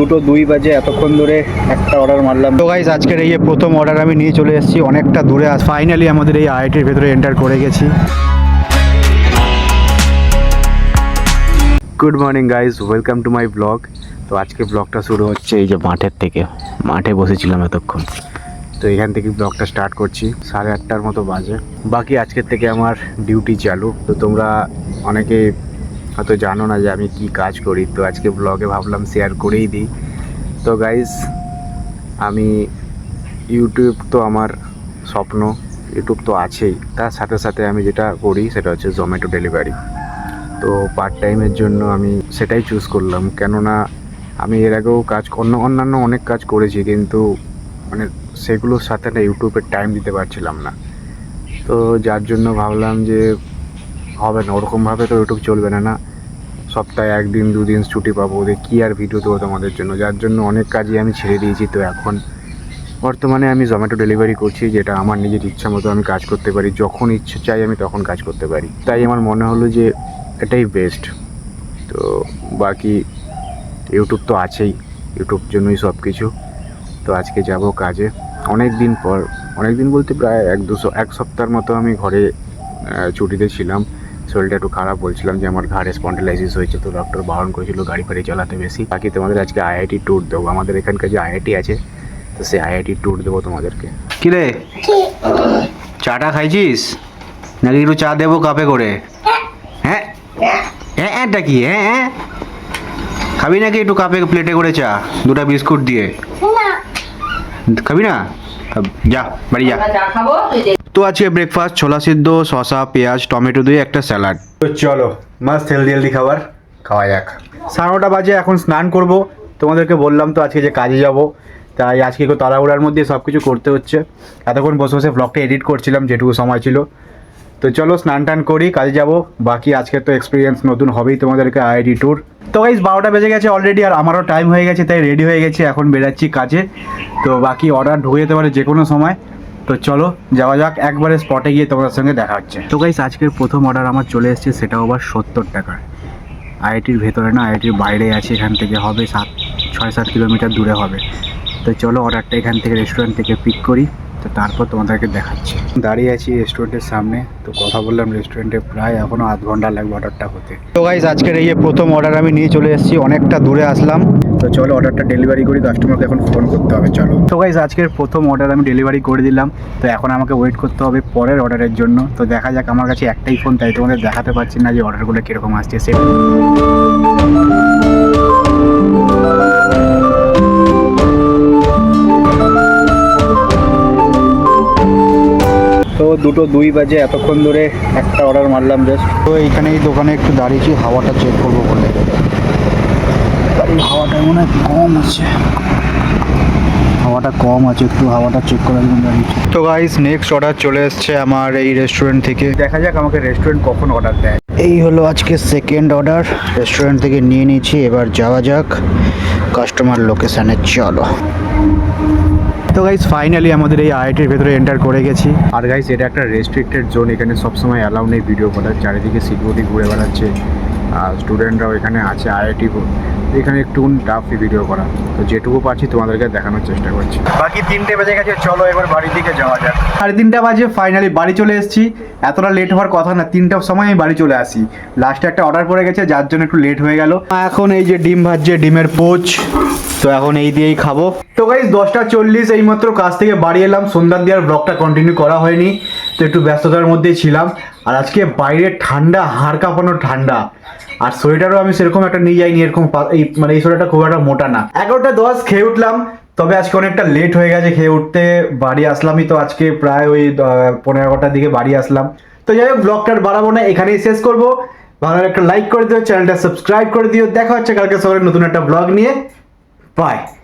দুটো দুই বাজে এতক্ষণ ধরে একটা অর্ডার মারলাম। তো গাইজ আজকের এই প্রথম অর্ডার আমি নিয়ে চলে এসেছি অনেকটা দূরে আজ। ফাইনালি আমাদের এই আইআইটির ভেতরে এন্টার করে গেছি। Good morning guys welcome to my vlog তো আজকে ব্লগটা শুরু হচ্ছে এই যে মাঠের থেকে। মাঠে বসেছিলাম এতক্ষণ। তো এখান থেকে ব্লগটা স্টার্ট করছি সাড়ে আটটার মতো বাজে। বাকি আজকের থেকে আমার ডিউটি চালু। তো তোমরা অনেকে হয়তো জানো না যে আমি কি কাজ করি। তো আজকে ব্লগে ভাবলাম শেয়ার করেই দিই। তো গাইজ আমি ইউটিউব তো আমার স্বপ্ন ইউটিউব তো আছেই। তার সাথে সাথে আমি যেটা করি সেটা হচ্ছে জোম্যাটো ডেলিভারি তো পার্ট টাইমের জন্য আমি সেটাই চুজ করলাম। কেননা আমি এর আগেও কাজ অন্য, অন্যান্য অনেক কাজ করেছি, কিন্তু মানে সেগুলোর সাথে না ইউটিউবের টাইম দিতে পারছিলাম না। তো যার জন্য ভাবলাম যে হবে না, ওরকমভাবে তো ইউটিউব চলবে না না। সপ্তাহে একদিন, দুদিন ছুটি পাবো, ওদের কী আর ভিডিও দেবো তোমাদের জন্য? যার জন্য অনেক কাজই আমি ছেড়ে দিয়েছি তো এখন। বর্তমানে আমি জোম্যাটো ডেলিভারি করছি, যেটা আমার নিজের ইচ্ছা মতো আমি কাজ করতে পারি। যখন ইচ্ছে চাই আমি তখন কাজ করতে পারি। তাই আমার মনে হলো যে, এটাই বেস্ট তো বাকি ইউটিউব তো আছেই ইউটিউব জন্যই সব কিছু তো আজকে যাব কাজে। অনেক দিন পর অনেক দিন বলতে প্রায় এক দুশো, এক সপ্তাহের মতো আমি ঘরে ছুটিতে ছিলাম। শরীরটা একটু খারাপ বলছিলাম যে আমার ঘাড়ে স্পন্ডিলাইসিস হয়েছে তো ডক্টর বারণ করেছিল গাড়ি ফাড়ি চালাতে বেশি। বাকি তোমাদের আজকে আইআইটি ট্যুর দেবো। আমাদের এখানকার যে আইআইটি আছে তো সেই আইআইটি ট্যুর দেবো তোমাদেরকে। কিরে চাটা খাইছিস? নাকি একটু চা দেবো কাপে করে? হ্যাঁ? হ্যাঁ হ্যাঁটা কি? হ্যাঁ হ্যাঁ? খাবি নাকি একটু কাপে প্লেটে করে চা? দুটা বিস্কুট দিয়ে। খাবি না? যা বাড়ি যা। খাব তো আজকে ব্রেকফাস্ট ছোলা সিদ্ধ শশা পেঁয়াজ, টমেটো দিয়ে একটা স্যালাড। তো চলো মাস্ট হেলদি হেলদি খাবার খাওয়া যাক। সাড়ে নটা বাজে, এখন স্নান করব। তোমাদেরকে বললাম তো আজকে যে কাজে যাব। তাই আজকে একটু তাড়াহুড়ার মধ্যে সব কিছু করতে হচ্ছে। এতক্ষণ বসে বসে ব্লগটা এডিট করছিলাম, যেটুকু সময় ছিল। তো চলো, স্নান টান করি, কাজে যাব। বাকি আজকে তো এক্সপিরিয়েন্স নতুন হবেই তোমাদেরকে আইআইটি ট্যুর তো গাইজ বারোটা বেজে গেছে অলরেডি আর আমারও টাইম হয়ে গেছে, তাই রেডি হয়ে গেছে। এখন বেরাচ্ছি কাজে। তো বাকি অর্ডার ঢুকে যেতে পারে যে কোনো সময়। তো চলো, যাওয়া যাক, একবারে স্পটে গিয়ে তোমাদের সঙ্গে দেখা হচ্ছে। তো গাইস আজকের প্রথম অর্ডার আমার চলে এসেছে, সেটা আবার সত্তর টাকার। আইআইটির ভেতরে না আইআইটির বাইরে আছে, এখান থেকে হবে সাত, ছয়, সাত কিলোমিটার দূরে হবে। তো চলো অর্ডারটা এখান থেকে রেস্টুরেন্ট থেকে পিক করি, তো তারপর তোমাদেরকে দেখাচ্ছি। দাঁড়িয়ে আছি রেস্টুরেন্টের সামনে, তো কথা বললাম রেস্টুরেন্টে প্রায় এখনও আধ ঘণ্টা লাগবে অর্ডারটা হতে। তো গাইজ আজকের এই প্রথম অর্ডার আমি নিয়ে চলে এসেছি, অনেকটা দূরে আসলাম। তো চলো অর্ডারটা ডেলিভারি করি কাস্টমারকে এখন ফোন করতে হবে, চলো। তো গাইজ আজকের প্রথম অর্ডার আমি ডেলিভারি করে দিলাম, তো এখন আমাকে ওয়েট করতে হবে পরের অর্ডারের জন্য। তো দেখা যাক, আমার কাছে একটাই ফোন তাই তোমাদের দেখাতে পারছি না যে অর্ডারগুলো কীরকম আসছে। সে দুটো দুই বাজে এতক্ষণ ধরে একটা অর্ডার মারলাম জাস্ট তো এইখানে এই দোকানে একটু দাঁড়িয়েছি হাওয়াটা চেক করব বলে। হাওয়াটা মনে হয় কম আছে। হাওয়াটা কম আছে একটু হাওয়াটা চেক করার জন্য দাঁড়িয়েছি তো গাইস নেক্সট অর্ডার চলে এসছে আমার এই রেস্টুরেন্ট থেকে। দেখা যাক আমাকে রেস্টুরেন্ট কখন অর্ডার দেয়। এই হলো আজকে সেকেন্ড অর্ডার রেস্টুরেন্ট থেকে নিয়ে নিয়েছি এবার যাওয়া যাক কাস্টমার লোকেশানে চলো। তো গাইস ফাইনালি আমাদের এই আইআইটির ভেতরে এন্টার করে গেছি। আর গাইস এটা একটা রেস্ট্রিক্টেড জোন এখানে সবসময় অ্যালাউ নেই ভিডিও করার। চারিদিকে সিকিউরিটি ঘুরে বেড়াচ্ছে। আর স্টুডেন্টরাও এখানে আছে আইআইটি এখানে একটু টাফই ভিডিও করা। তো যেটুকু পাচ্ছি তোমাদেরকে দেখানোর চেষ্টা করছি। বাকি তিনটে বেজে গেছে চলো এবার বাড়ির দিকে যাওয়া যাক। সাড়ে তিনটা বাজে ফাইনালি বাড়ি চলে এসেছি। এতটা লেট হওয়ার কথা না তিনটার সময় আমি বাড়ি চলে আসি। লাস্টে একটা অর্ডার পড়ে গেছে যার জন্য একটু লেট হয়ে গেল। এখন এই যে ডিম ভাজছে ডিমের পোচ। তো এখন এই দিয়েই খাব। তো গাইজ দশটা চল্লিশ এইমাত্র কাজ থেকে বাড়ি এলাম। সন্ধ্যার দিয়ার ব্লগটা কন্টিনিউ করা হয়নি। তো একটু ব্যস্ততার মধ্যেই ছিলাম। আর আজকে বাইরে ঠান্ডা, হাড় কাঁপানো ঠান্ডা। আর সোয়েটারও আমি সেরকম একটা নিয়ে যাইনি, এরকম এই মানে এই সোয়েটারটা খুব একটা মোটা না। এগারোটা দশ খেয়ে উঠলাম। তবে আজকে অনেকটা লেট হয়ে গেছে খেয়ে উঠতে। বাড়ি আসলামই তো আজকে প্রায় ওই পনেরো এগারোটার দিকে বাড়ি আসলাম। তো যাই হোক ব্লগটার বাড়াবো না, এখানেই শেষ করব। ভালো একটা লাইক করে দিও চ্যানেলটা সাবস্ক্রাইব করে দিও। দেখা হচ্ছে কালকে সকালে নতুন একটা ব্লগ নিয়ে। Vai!